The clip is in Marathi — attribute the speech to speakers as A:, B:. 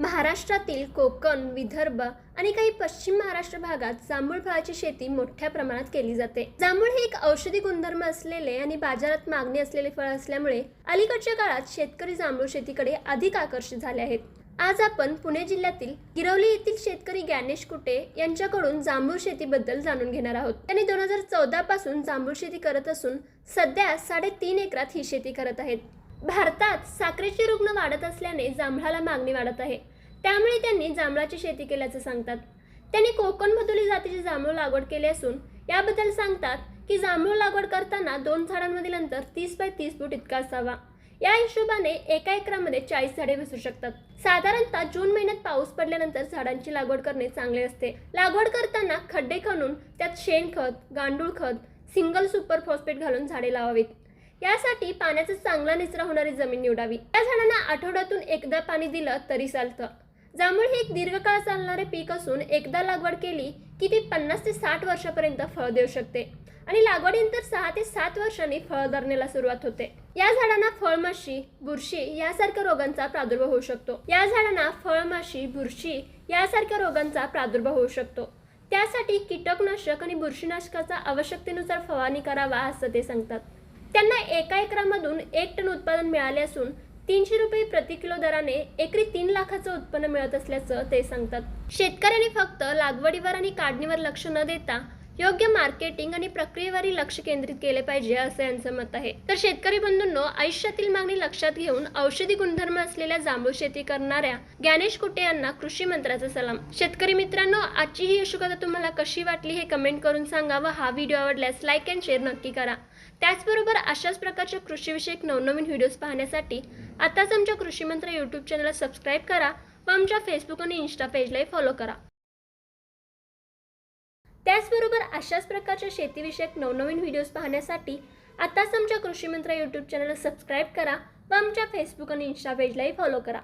A: महाराष्ट्रातील कोकण विदर्भ आणि काही पश्चिम महाराष्ट्र भागात जांभूळ फळाची शेती मोठ्या प्रमाणात केली जाते. जांभूळ हे एक औषधी गुणधर्म असलेले आणि बाजारात मागणी असलेले फळ असल्यामुळे अलीकडच्या काळात शेतकरी जांभूळ शेतीकडे अधिक आकर्षित झाले आहेत. आज आपण पुणे जिल्ह्यातील गिरवली येथील शेतकरी ज्ञानेश कुटे यांच्याकडून जांभूळ शेतीबद्दल जाणून घेणार आहोत. त्यांनी दोन हजार चौदा पासून जांभूळ शेती करत असून सध्या साडेतीन एकरात ही शेती करत आहेत. भारतात साखरेचे रुग्ण वाढत असल्याने जांभळाला मागणी वाढत आहे. त्यामुळे त्यांनी जांभळाची शेती केल्याचं सांगतात. त्यांनी कोकण मधुली जातीची जांभूळ लागवड केली असून याबद्दल सांगतात की जांभूळ लागवड करताना दोन झाडांमधील अंतर तीस बाय तीस फूट इतका असावा. या हिशोबाने एका एकरामध्ये चाळीस झाडे बसू शकतात. साधारणतः जून महिन्यात पाऊस पडल्यानंतर झाडांची लागवड करणे चांगले असते. लागवड करताना खड्डे खणून त्यात शेणखत गांडूळ खत सिंगल सुपर फॉस्फेट घालून झाडे लावावीत. यासाठी पाण्याचा चांगला निचरा होणारी जमीन निवडावी. या झाडांना आठवड्यातून एकदा पाणी दिलं तरी चालतं. जांभूळ हे एक दीर्घकाळ चालणारे पीक असून एकदा लागवड केली की ती पन्नास ते साठ वर्षापर्यंत फळ देऊ शकते. आणि लागवडीनंतर सहा ते सात वर्षांनी फळ धरण्याला सुरुवात होते. या झाडांना फळमाशी बुरशी यासारख्या रोगांचा प्रादुर्भाव होऊ शकतो. या झाडांना फळमाशी बुरशी यासारख्या रोगांचा प्रादुर्भाव होऊ शकतो. त्यासाठी कीटकनाशक आणि बुरशीनाशकाचा आवश्यकतेनुसार फवारणी करावा असं ते सांगतात. त्यांना एका एकरामधून एक टन उत्पादन मिळाले असून तीनशे रुपये प्रति किलो दराने एकरी तीन लाखाचं उत्पन्न मिळत असल्याचं ते सांगतात. शेतकऱ्यांनी फक्त लागवडीवर आणि काढणीवर लक्ष न देता योग्य मार्केटिंग आणि प्रक्रियेवरही लक्ष केंद्रित केले पाहिजे असं यांचं मत आहे. तर शेतकरी बंधूंनो आयुष्यातील मागणी लक्षात घेऊन औषधी गुणधर्म असलेल्या जांभूळ शेती करणाऱ्या ज्ञानेश कुटे यांना कृषी मंत्र्याचा सलाम. शेतकरी मित्रांनो आजची ही यशोकथा तुम्हाला कशी वाटली हे कमेंट करून सांगा व हा व्हिडिओ आवडल्यास लाईक अँड शेअर नक्की करा. त्याचबरोबर अशाच प्रकारच्या कृषीविषयक नवनवीन व्हिडिओज पाहण्यासाठी आताच आमच्या कृषीमंत्र यूट्यूब चॅनलला सबस्क्राईब करा व आमच्या फेसबुक आणि इन्स्टा पेजलाही फॉलो करा. त्याचबरोबर अशाच प्रकारच्या शेतीविषयक नवनवीन व्हिडिओज पाहण्यासाठी आताच आमच्या कृषीमंत्र यूट्यूब चॅनलला सबस्क्राईब करा व आमच्या फेसबुक आणि इन्स्टा पेजलाही फॉलो करा.